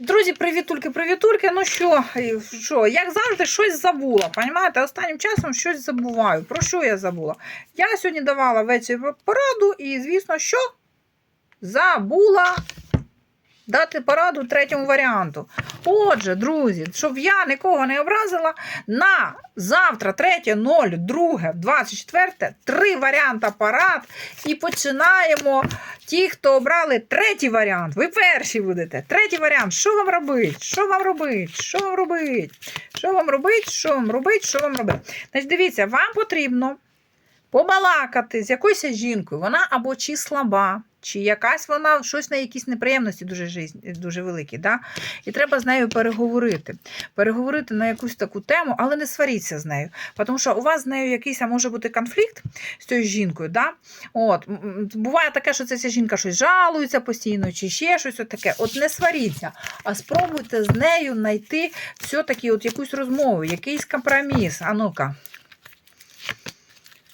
Друзі, привітульки, привітульки. Ну що, що, як завжди, щось забула. Понімаєте, останнім часом щось забуваю. Про що я забула? Я сьогодні давала вечір пораду, і, звісно, що забула дати пораду третьому варіанту. Отже, друзі, щоб я нікого не образила, на завтра, 3.02.24, три варіанти парад. І починаємо. Ті, хто обрали третій варіант, ви перші будете. Третій варіант. Що вам робити? Що вам робити? Що вам робити? Що вам робити? Що вам робити? Що вам робити? Значить, дивіться, вам потрібно побалакати з якоюсь жінкою. Вона або чи слаба, чи якась вона щось на якісь неприємності дуже дуже великі. Да? І треба з нею переговорити. Переговорити на якусь таку тему, але не сваріться з нею. Тому що у вас з нею якийсь може бути конфлікт з цією жінкою. Да? От, буває таке, що ця жінка щось жалується постійно, чи ще щось таке. От не сваріться, а спробуйте з нею знайти все-таки от якусь розмову, якийсь компроміс. А ну-ка.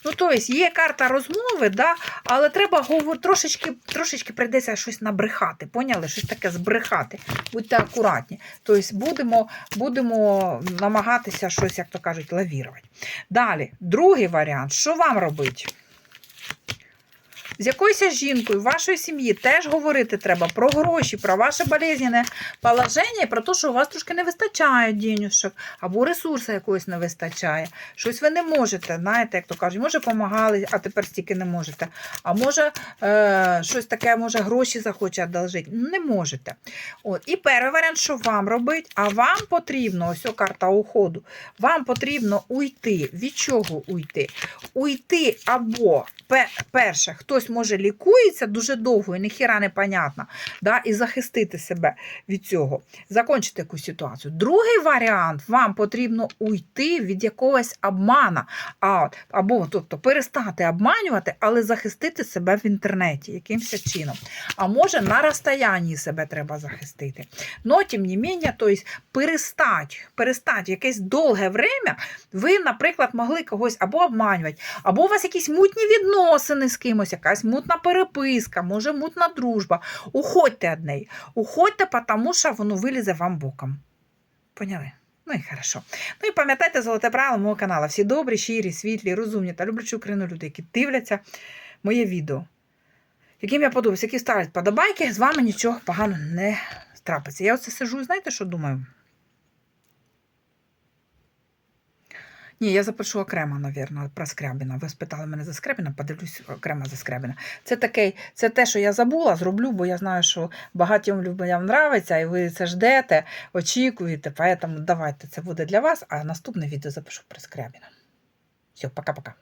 Ну, тобто, є карта розмови, да, але треба говор... трошечки, трошечки прийдеться щось набрехати. Поняли? Щось таке збрехати. Будьте акуратні. Тобто будемо, будемо намагатися щось, як то кажуть, лавірувати. Далі, другий варіант. Що вам робити? З якоюсь жінкою вашої сім'ї теж говорити треба про гроші, про ваше болезненне положення і про те, що у вас трошки не вистачає денюжок, або ресурсу якогось не вистачає. Щось ви не можете, знаєте, як то кажуть, може допомагали, а тепер стільки не можете. А може е, щось таке, може, гроші захоче одолжити. Не можете. От. І перший варіант, що вам робити, а вам потрібно, ось карта уходу, вам потрібно уйти. Від чого уйти? Уйти або перше, хтось може лікується дуже довго і ніхіра не понятно, да, і захистити себе від цього, закінчити якусь ситуацію. Другий варіант, вам потрібно уйти від якогось обмана, а, або тобто перестати обманювати, але захистити себе в інтернеті якимось чином. А може на розстоянні себе треба захистити. Но, тим не менее, то есть перестать, перестать якесь довге время, ви, наприклад, могли когось або обманювати, або у вас якісь мутні відносини з кимось, якась мутна переписка, може мутна дружба. Уходьте від неї. Уходьте, тому що воно вилізе вам боком. Поняли? Ну і хорошо. Ну і пам'ятайте золоте правило мого каналу. Всі добрі, щирі, світлі, розумні та люблячі Україну люди, які дивляться моє відео. Яким я подобаюся, які ставлять подобайки, з вами нічого поганого не трапиться. Я оце сижу і знаєте, що думаю? Ні, я запишу окремо, навірно, про Скрябіна. Ви спитали мене за Скрябіна, подивлюсь окремо за Скрябіна. Це таке, це те, що я забула, зроблю, бо я знаю, що багатьом людям нравиться, і ви це ждете, очікуєте. Поэтому давайте це буде для вас, а наступне відео запишу про Скрябіна. Все, пока-пока.